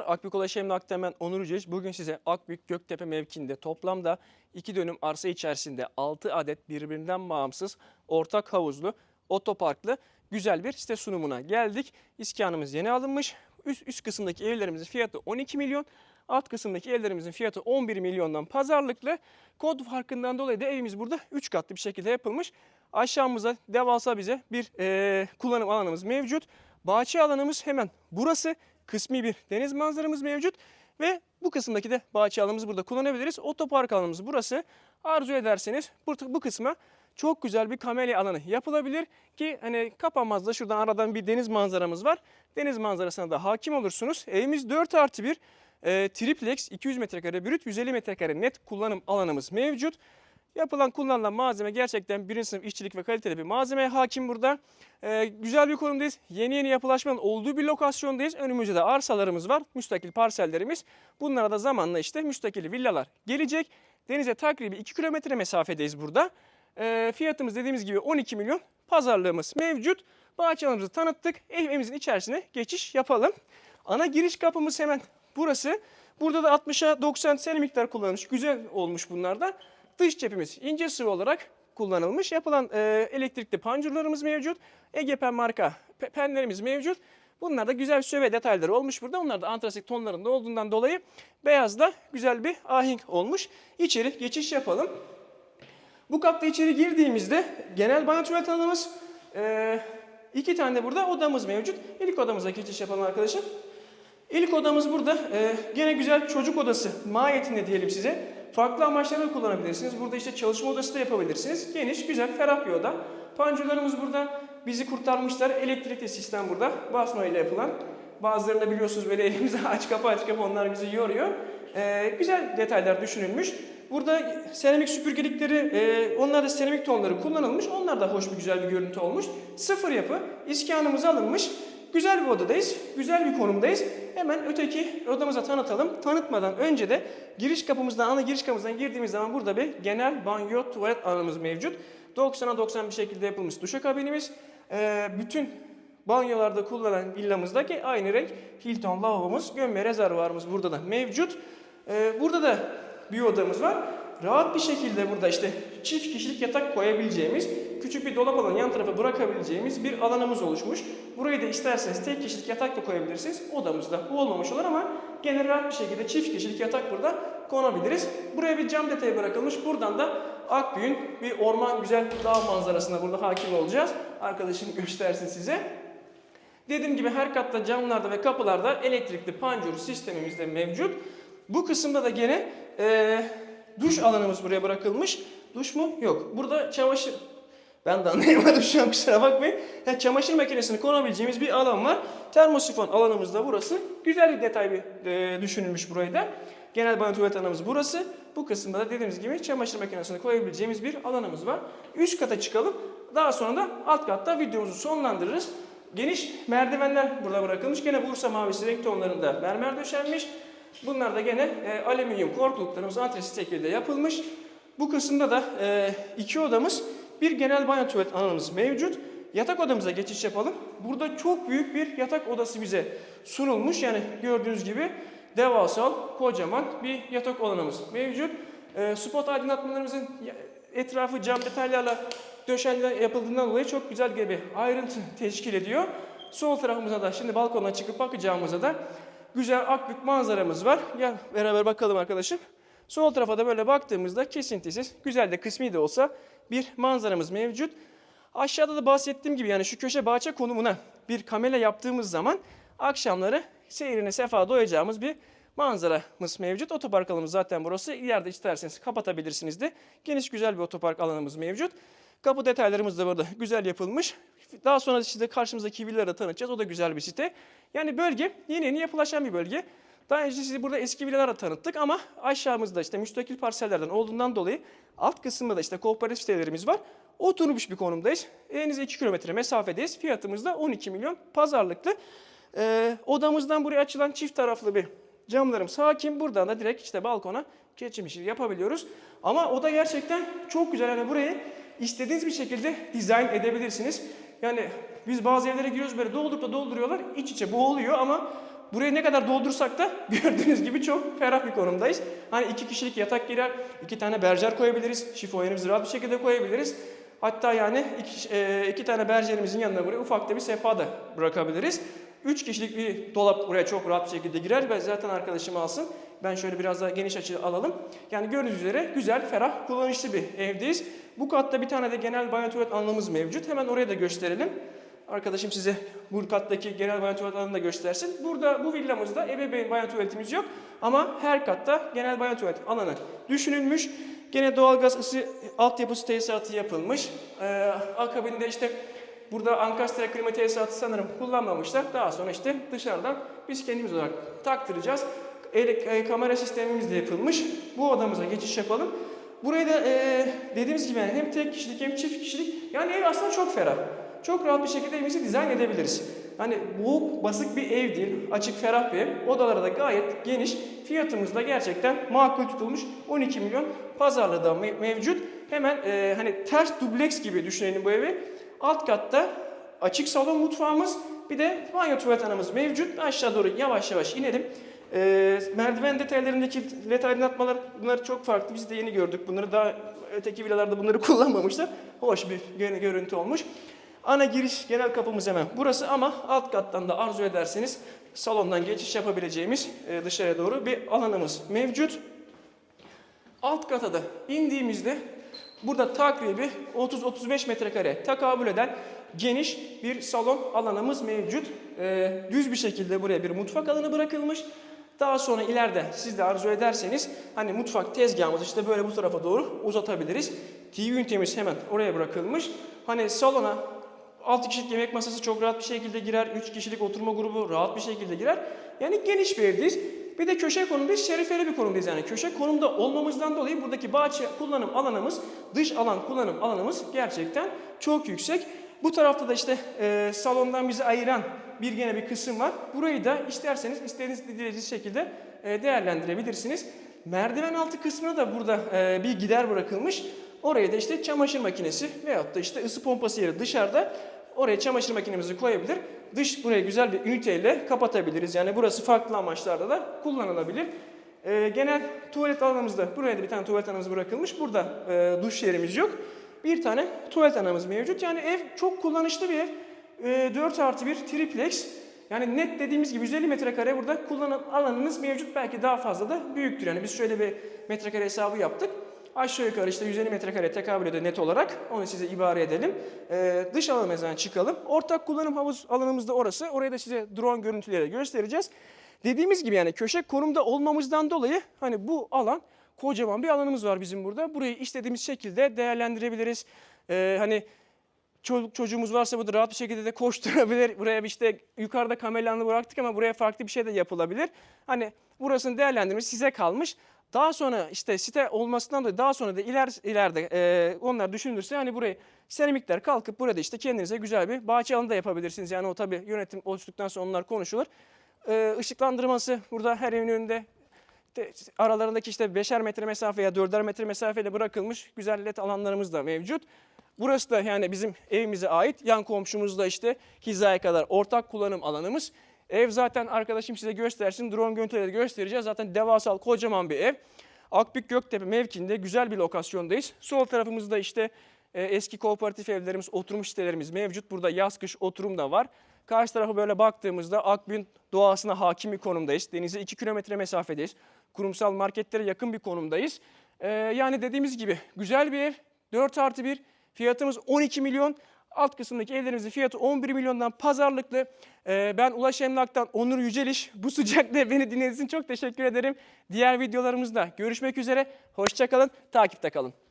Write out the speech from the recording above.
Akbük Emlak'ta hemen Onur Yüceş. Bugün size Akbük Göktepe mevkinde toplamda 2 dönüm arsa içerisinde 6 adet birbirinden bağımsız ortak havuzlu otoparklı güzel bir site sunumuna geldik. İskanımız yeni alınmış. Üst, üst kısımdaki evlerimizin fiyatı 12 milyon. Alt kısımdaki evlerimizin fiyatı 11 milyondan pazarlıklı. Kod farkından dolayı da evimiz burada 3 katlı bir şekilde yapılmış. Aşağımıza devasa bize bir eee, kullanım alanımız mevcut. Bahçe alanımız hemen burası. Kısmi bir deniz manzaramız mevcut. Ve bu kısımdaki de bahçe alanımızı burada kullanabiliriz. Otopark alanımız burası. Arzu ederseniz bu, bu kısma çok güzel bir kamelya alanı yapılabilir ki hani kapanmaz da şuradan aradan bir deniz manzaramız var. Deniz manzarasına da hakim olursunuz. Evimiz 4 artı 1 e, triplex 200 metrekare brüt 150 metrekare net kullanım alanımız mevcut. Yapılan kullanılan malzeme gerçekten birinci sınıf işçilik ve kaliteli bir malzemeye hakim burada. Ee, güzel bir konumdayız. Yeni yeni yapılaşmanın olduğu bir lokasyondayız. Önümüzde de arsalarımız var. Müstakil parsellerimiz. Bunlara da zamanla işte müstakil villalar gelecek. Denize takribi 2 kilometre mesafedeyiz burada. Ee, fiyatımız dediğimiz gibi 12 milyon. Pazarlığımız mevcut. Bahçe alanımızı tanıttık. Evimizin içerisine geçiş yapalım. Ana giriş kapımız hemen burası. Burada da 60'a 90 sene miktar kullanılmış. Güzel olmuş bunlardan. Dış cephimiz ince sıvı olarak kullanılmış. Yapılan e, elektrikli pancurlarımız mevcut. Egepen marka pe- penlerimiz mevcut. Bunlar da güzel söve detayları olmuş burada. Onlar da antrasit tonlarında olduğundan dolayı beyazda güzel bir ahenk olmuş. İçeri geçiş yapalım. Bu katta içeri girdiğimizde genel banyo tuvalet alanımız, e, iki tane de burada odamız mevcut. İlk odamıza geçiş yapalım arkadaşım. İlk odamız burada. Ee, gene güzel çocuk odası mahiyetinde diyelim size. Farklı amaçlarla kullanabilirsiniz. Burada işte çalışma odası da yapabilirsiniz. Geniş, güzel, ferah bir oda. Panjurlarımız burada. Bizi kurtarmışlar. Elektrikli sistem burada. Basma ile yapılan. Bazılarında biliyorsunuz böyle elimize aç kapı aç kapı onlar bizi yoruyor. Ee, güzel detaylar düşünülmüş. Burada seramik süpürgelikleri, e, onlar da seramik tonları kullanılmış. Onlar da hoş bir güzel bir görüntü olmuş. Sıfır yapı. İskanımız alınmış. Güzel bir odadayız, güzel bir konumdayız. Hemen öteki odamıza tanıtalım. Tanıtmadan önce de giriş kapımızdan, ana giriş kapımızdan girdiğimiz zaman burada bir genel banyo tuvalet alanımız mevcut. 90'a 90 bir şekilde yapılmış duşakabinimiz. Ee, bütün banyolarda kullanılan villamızdaki aynı renk Hilton lavabomuz, gömme rezervuarımız burada da mevcut. Ee, burada da bir odamız var. Rahat bir şekilde burada işte çift kişilik yatak koyabileceğimiz, küçük bir dolap alanı yan tarafa bırakabileceğimiz bir alanımız oluşmuş. Burayı da isterseniz tek kişilik yatak da koyabilirsiniz. Odamızda bu olmamış olur ama gene rahat bir şekilde çift kişilik yatak burada konabiliriz. Buraya bir cam detayı bırakılmış. Buradan da Akbüyün bir orman güzel dağ manzarasına burada hakim olacağız. Arkadaşım göstersin size. Dediğim gibi her katta camlarda ve kapılarda elektrikli panjur sistemimiz de mevcut. Bu kısımda da gene eee, duş alanımız buraya bırakılmış. Duş mu? Yok. Burada çamaşır... Ben de anlayamadım şu an kusura bakmayın. Ha, çamaşır makinesini konabileceğimiz bir alan var. Termosifon alanımız da burası. Güzel bir detay bir eee, düşünülmüş burayı da. Genel banyo tuvalet alanımız burası. Bu kısımda da dediğimiz gibi çamaşır makinesini koyabileceğimiz bir alanımız var. Üst kata çıkalım. Daha sonra da alt katta videomuzu sonlandırırız. Geniş merdivenler burada bırakılmış. Gene Bursa mavisi renk tonlarında mermer döşenmiş. Bunlar da gene e, alüminyum korkuluklarımız antresit şekilde yapılmış. Bu kısımda da e, iki odamız, bir genel banyo tuvalet alanımız mevcut. Yatak odamıza geçiş yapalım. Burada çok büyük bir yatak odası bize sunulmuş. Yani gördüğünüz gibi devasal, kocaman bir yatak alanımız mevcut. E, spot aydınlatmalarımızın etrafı cam detaylarla döşenle yapıldığından dolayı çok güzel bir ayrıntı teşkil ediyor. Sol tarafımıza da şimdi balkona çıkıp bakacağımıza da güzel akbük manzaramız var. Gel beraber bakalım arkadaşım. Sol tarafa da böyle baktığımızda kesintisiz, güzel de kısmi de olsa bir manzaramız mevcut. Aşağıda da bahsettiğim gibi yani şu köşe bahçe konumuna bir kamera yaptığımız zaman akşamları seyrine sefa doyacağımız bir manzaramız mevcut. Otopark alanımız zaten burası. İleride isterseniz kapatabilirsiniz de. Geniş güzel bir otopark alanımız mevcut. Kapı detaylarımız da burada güzel yapılmış. Daha sonra size karşımızdaki villaları tanıtacağız. O da güzel bir site. Yani bölge yeni yeni yapılaşan bir bölge. Daha önce sizi burada eski villaları da tanıttık ama aşağımızda işte müstakil parsellerden olduğundan dolayı alt kısımda da işte kooperatif sitelerimiz var. Oturmuş bir konumdayız. Elinize 2 kilometre mesafedeyiz. Fiyatımız da 12 milyon pazarlıklı. Ee, odamızdan buraya açılan çift taraflı bir camlarımız hakim. Buradan da direkt işte balkona geçim işi yapabiliyoruz. Ama oda gerçekten çok güzel. Yani burayı istediğiniz bir şekilde dizayn edebilirsiniz. Yani biz bazı evlere giriyoruz böyle doldurup da dolduruyorlar. İç içe bu oluyor ama burayı ne kadar doldursak da gördüğünüz gibi çok ferah bir konumdayız. Hani iki kişilik yatak girer, iki tane berjer koyabiliriz, şifonyerimizi rahat bir şekilde koyabiliriz. Hatta yani iki, e, iki tane berjerimizin yanına buraya ufak da bir sehpa da bırakabiliriz. Üç kişilik bir dolap buraya çok rahat bir şekilde girer ve zaten arkadaşım alsın. Ben şöyle biraz daha geniş açı alalım. Yani gördüğünüz üzere güzel, ferah, kullanışlı bir evdeyiz. Bu katta bir tane de genel banyo tuvalet alanımız mevcut. Hemen oraya da gösterelim. Arkadaşım size bu kattaki genel banyo tuvalet alanını da göstersin. Burada bu villamızda ebeveyn banyo tuvaletimiz yok. Ama her katta genel banyo tuvalet alanı düşünülmüş. Gene doğalgaz ısı altyapısı tesisatı yapılmış. Ee, akabinde işte burada Ankastre klima tesisatı sanırım kullanmamışlar. Daha sonra işte dışarıdan biz kendimiz olarak taktıracağız. E, kamera sistemimiz de yapılmış. Bu odamıza geçiş yapalım. Burayı da e, dediğimiz gibi hem tek kişilik hem çift kişilik. Yani ev aslında çok ferah. Çok rahat bir şekilde evimizi dizayn edebiliriz. Hani boğuk, basık bir ev değil. Açık, ferah bir ev. Odaları da gayet geniş. Fiyatımız da gerçekten makul tutulmuş. 12 milyon pazarlığı da me- mevcut. Hemen e, hani ters dubleks gibi düşünelim bu evi. Alt katta açık salon mutfağımız. Bir de banyo tuvalet anamız mevcut. Aşağı doğru yavaş yavaş inelim. E, merdiven detaylarındaki led aydınlatmalar bunlar çok farklı. Biz de yeni gördük bunları. Daha öteki villalarda bunları kullanmamışlar. Hoş bir gö- görüntü olmuş. Ana giriş genel kapımız hemen burası ama alt kattan da arzu ederseniz salondan geçiş yapabileceğimiz e, dışarıya doğru bir alanımız mevcut. Alt kata da indiğimizde burada takribi 30-35 metrekare takabül eden geniş bir salon alanımız mevcut. Ee, düz bir şekilde buraya bir mutfak alanı bırakılmış. Daha sonra ileride siz de arzu ederseniz hani mutfak tezgahımızı işte böyle bu tarafa doğru uzatabiliriz. TV ünitemiz hemen oraya bırakılmış. Hani salona 6 kişilik yemek masası çok rahat bir şekilde girer. 3 kişilik oturma grubu rahat bir şekilde girer. Yani geniş bir evdeyiz. Bir de köşe konumdayız. Şerifeli bir konumdayız yani. Köşe konumda olmamızdan dolayı buradaki bahçe kullanım alanımız, dış alan kullanım alanımız gerçekten çok yüksek. Bu tarafta da işte e, salondan bizi ayıran bir gene bir kısım var. Burayı da isterseniz istediğiniz dilediğiniz şekilde e, değerlendirebilirsiniz. Merdiven altı kısmına da burada e, bir gider bırakılmış. Oraya da işte çamaşır makinesi veyahut da işte ısı pompası yeri dışarıda. Oraya çamaşır makinemizi koyabilir. Dış buraya güzel bir üniteyle kapatabiliriz. Yani burası farklı amaçlarda da kullanılabilir. Ee, genel tuvalet alanımızda buraya da bir tane tuvalet alanımız bırakılmış. Burada e, duş yerimiz yok. Bir tane tuvalet alanımız mevcut. Yani ev çok kullanışlı bir ev. E, 4 artı 1 triplex. Yani net dediğimiz gibi 150 metrekare burada kullanım alanınız mevcut. Belki daha fazla da büyüktür. Yani biz şöyle bir metrekare hesabı yaptık. Aşağı yukarı işte 150 metrekare tekabül ediyor net olarak. Onu size ibare edelim. Ee, dış alanımızdan çıkalım. Ortak kullanım havuz alanımız da orası. Orayı da size drone görüntüleriyle göstereceğiz. Dediğimiz gibi yani köşe konumda olmamızdan dolayı hani bu alan kocaman bir alanımız var bizim burada. Burayı istediğimiz şekilde değerlendirebiliriz. Ee, hani çocuk çocuğumuz varsa burada rahat bir şekilde de koşturabilir. Buraya işte yukarıda kameranı bıraktık ama buraya farklı bir şey de yapılabilir. Hani burasını değerlendirmesi size kalmış. Daha sonra işte site olmasından dolayı daha sonra da iler, ileride e, onlar düşünülürse hani burayı seramikler kalkıp burada işte kendinize güzel bir bahçe alanı da yapabilirsiniz. Yani o tabii yönetim oluştuktan sonra onlar konuşulur. E, burada her evin önünde de- aralarındaki işte 5'er metre mesafe ya 4'er metre mesafeyle bırakılmış güzel alanlarımız da mevcut. Burası da yani bizim evimize ait. Yan komşumuz da işte hizaya kadar ortak kullanım alanımız. Ev zaten arkadaşım size göstersin. Drone görüntüleri göstereceğiz. Zaten devasal kocaman bir ev. Akbük Göktepe mevkinde güzel bir lokasyondayız. Sol tarafımızda işte e, eski kooperatif evlerimiz, oturmuş sitelerimiz mevcut. Burada yaz kış oturum da var. Karşı tarafa böyle baktığımızda Akbük'ün doğasına hakim bir konumdayız. Denize 2 kilometre mesafedeyiz. Kurumsal marketlere yakın bir konumdayız. E, yani dediğimiz gibi güzel bir ev. 4 artı 1. Fiyatımız 12 milyon. Alt kısımdaki evlerimizin fiyatı 11 milyondan pazarlıklı. Ee, ben Ulaş Emlak'tan Onur Yüceliş. Bu sıcakta beni dinlediğiniz için çok teşekkür ederim. Diğer videolarımızda görüşmek üzere. Hoşçakalın, takipte kalın.